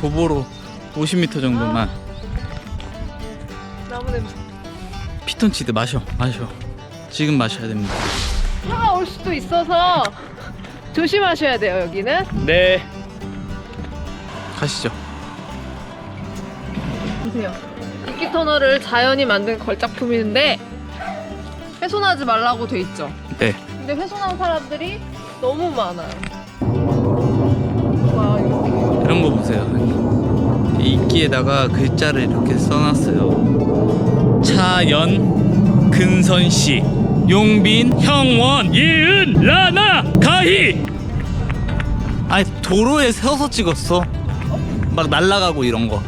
도보로 50m 정도만 나무 냄새. 피톤치드 마셔 마셔 지금 마셔야 됩니다 차가 올 수도 있어서 조심하셔야 돼요 여기는. 네 가시죠 보세요. 이끼 터널을 자연이 만든 걸작품인데 훼손하지 말라고 돼 있죠. 네 근데 훼손한 사람들이 너무 많아요. 와 이거 이런 거 보세요 이 이끼에다가 글자를 이렇게 써놨어요. 차연 근선 씨 용빈 형원 예은 라나 가희. 아니 도로에 세워서 찍었어. 막 날라가고 이런 거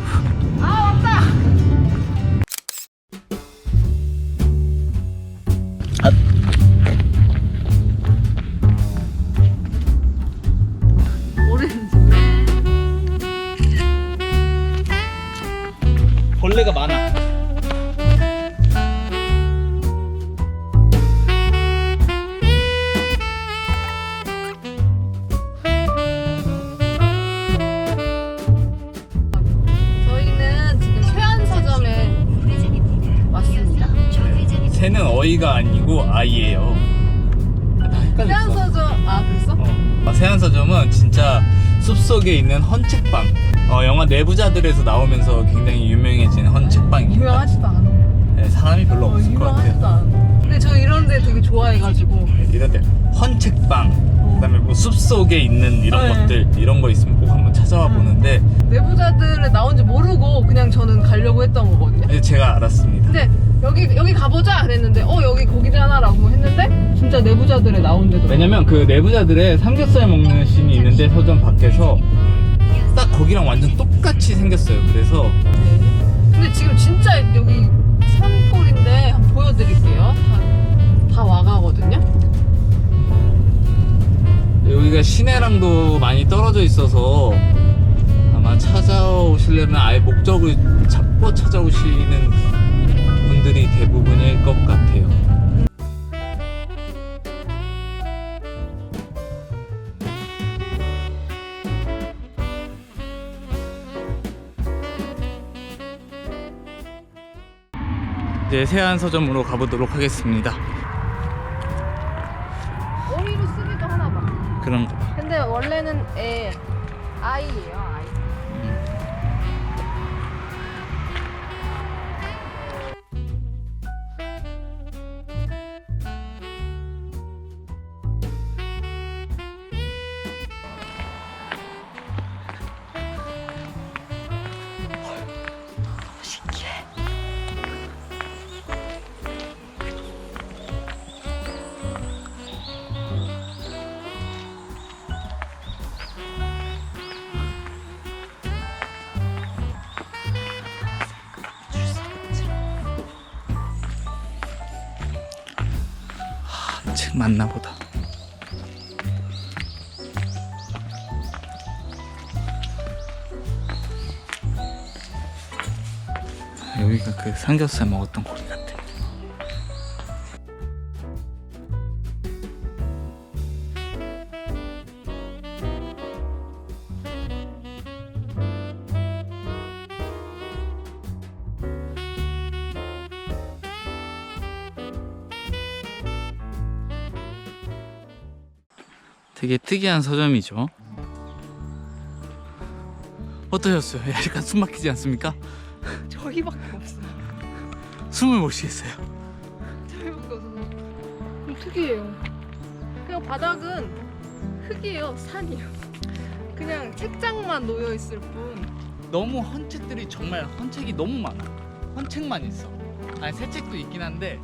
어이가 아니고 아이예요 다 세안 헷갈렸어 서점 아 그랬어? 어. 세안서점은 진짜 숲속에 있는 헌책방 어, 영화 내부자들에서 나오면서 굉장히 유명해진 헌책방입니다 유명하지도 않아. 네, 사람이 별로 어, 없을 것 같아요 유명하지도 않아. 근데 저 이런 데 되게 좋아해가지고 이런 데 헌책방 그다음에 뭐 숲속에 있는 이런 네. 것들 이런 거 있으면 꼭 한번 찾아와 보는데 내부자들에 나온지 모르고 그냥 저는 가려고 했던 거거든요. 이제 제가 알았습니다 근데 여기 여기 가보자 그랬는데 어 여기 거기잖아라고 했는데 진짜 내부자들에 나온데도 왜냐면 그 내부자들의 삼겹살 먹는 씬이 있는데 서점 밖에서 딱 거기랑 완전 똑같이 생겼어요 그래서 네. 근데 지금 진짜 여기 산골인데 한번 보여드릴게요. 다, 다 와가거든요. 여기가 시내랑도 많이 떨어져 있어서 아마 찾아오시려면 아예 목적을 잡고 찾아오시는 분들이 대부분일 것 같아요. 이제 세안 서점으로 가보도록 하겠습니다. 어휘로 쓰기도 하나 봐. 그런 거 봐. 근데 원래는 애 아이예요 책 맞나 보다. 여기가 그 삼겹살 먹었던 같 되게 특이한 서점이죠. 어떠셨어요? 약간 숨 막히지 않습니까? 저희밖에 없어. 숨을 못 쉬겠어요. 저희밖에 없어서 좀 특이해요. 그냥 바닥은 흙이에요, 산이요. 그냥 책장만 놓여 있을 뿐. 너무 헌책들이 정말 헌책이 너무 많아. 헌책만 있어. 아니 새 책도 있긴 한데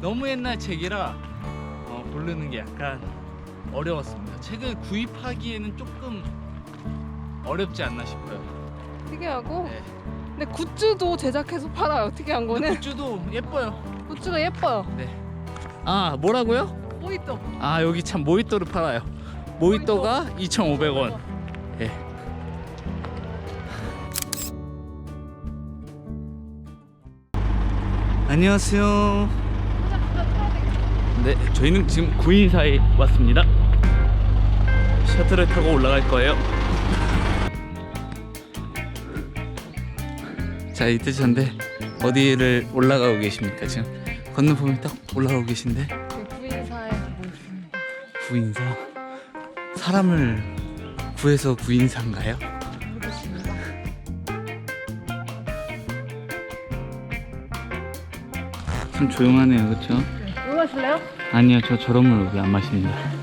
너무 옛날 책이라 어, 고르는 게 약간 어려웠습니다. 책을 구입하기에는 조금 어렵지 않나 싶어요. 특이하고. 네. 근데 굿즈도 제작해서 팔아요. 특이한 거는 굿즈도 예뻐요. 굿즈가 예뻐요. 네. 아 뭐라고요? 모히또. 아 여기 참 모히또를 팔아요. 모히또가 2,500원. 예. 안녕하세요. 네, 저희는 지금 구인사에 왔습니다. 셔틀을 타고 올라갈 거예요. 자 이태천데 어디를 올라가고 계십니까 지금 건너보면 딱 올라가고 계신데 그 구인사에 모습입니다. 구인사 사람을 구해서 구인사인가요? 모르겠습니다. 참 조용하네요 그렇죠? 물 마실래요? 아니요 저 저런 물 여기 안 마십니다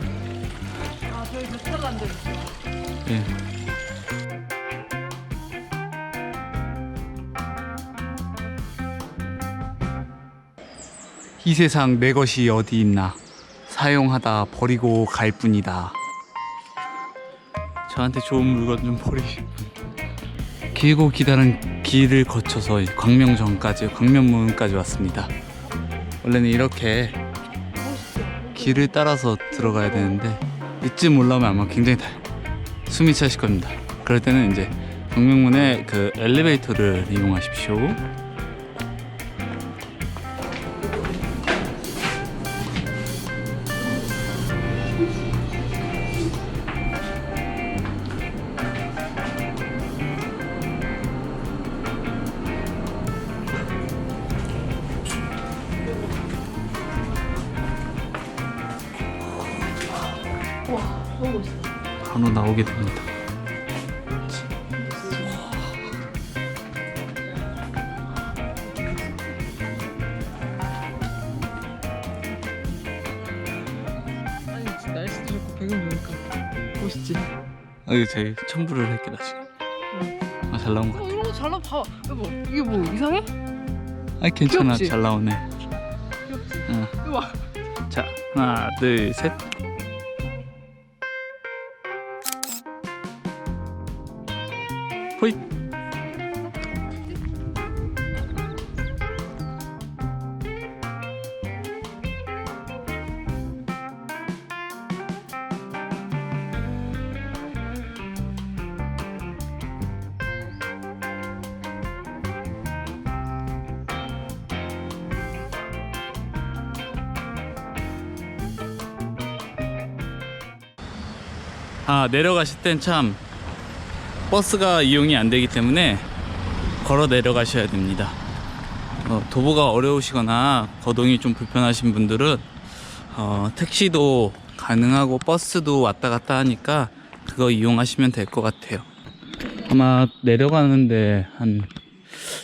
이 세상 내 것이 어디 있나 사용하다 버리고 갈 뿐이다 저한테 좋은 물건 좀 버리실 분 길고 기다란 길을 거쳐서 광명정까지 광명문까지 왔습니다 원래는 이렇게 길을 따라서 들어가야 되는데 이쯤 올라오면 아마 굉장히 달, 숨이 차실 겁니다. 그럴 때는 이제 광명문의 그 엘리베이터를 이용하십시오. 바로 나오게 됩니다. 아니 진짜 날씨도 좋고 배경 좋으니까 멋있지. 아, 이거 제 첨부를 할게 나중에. 아, 잘 나온 것 어 같아. 이런 거잘 나와. 봐. 여보 이게 뭐 이상해? 아, 괜찮아. 귀엽지? 잘 나오네. 귀엽지? 응. 이거 봐. 자, 하나, 둘, 셋. 호잇. 아 내려가실 땐참 버스가 이용이 안 되기 때문에 걸어 내려가셔야 됩니다. 어, 도보가 어려우시거나 거동이 좀 불편하신 분들은 어, 택시도 가능하고 버스도 왔다 갔다 하니까 그거 이용하시면 될 것 같아요. 아마 내려가는데 한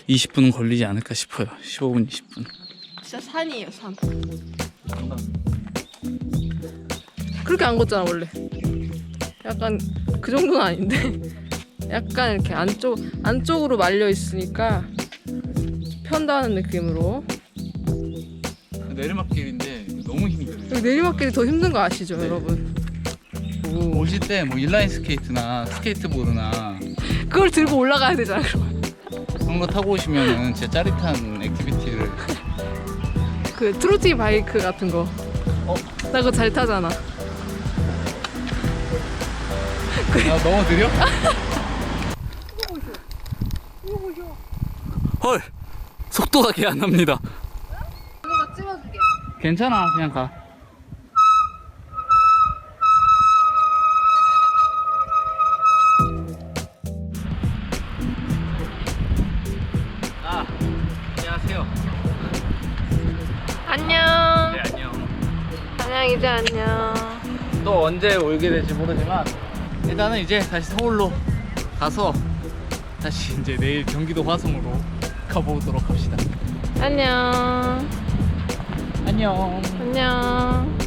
20분 걸리지 않을까 싶어요. 15분, 20분. 진짜 산이에요 산. 그렇게 안 걷잖아 원래. 약간 그 정도는 아닌데 약간 이렇게 안쪽 안쪽으로 말려 있으니까 편다는 느낌으로. 내리막길인데 너무 힘들어요. 여기 내리막길이 더 힘든 거 아시죠, 여러분? 오. 오실 때 뭐 인라인 스케이트나 스케이트보드나 그걸 들고 올라가야 되잖아. 그러면. 그런 거 타고 오시면은 진짜 짜릿한 액티비티를 그 트로티 바이크 같은 거. 어? 나 그거 잘 타잖아. 아 너무 느려? 헐 속도가 개 안 납니다. 괜찮아 그냥 가 아, 안녕하세요. 안녕. 네, 안녕. 안녕 이제 안녕. 또 언제 올게 될지 모르지만 일단은 이제 다시 서울로 가서 다시 이제 내일 경기도 화성으로 가보도록 합시다. 안녕. 안녕. 안녕.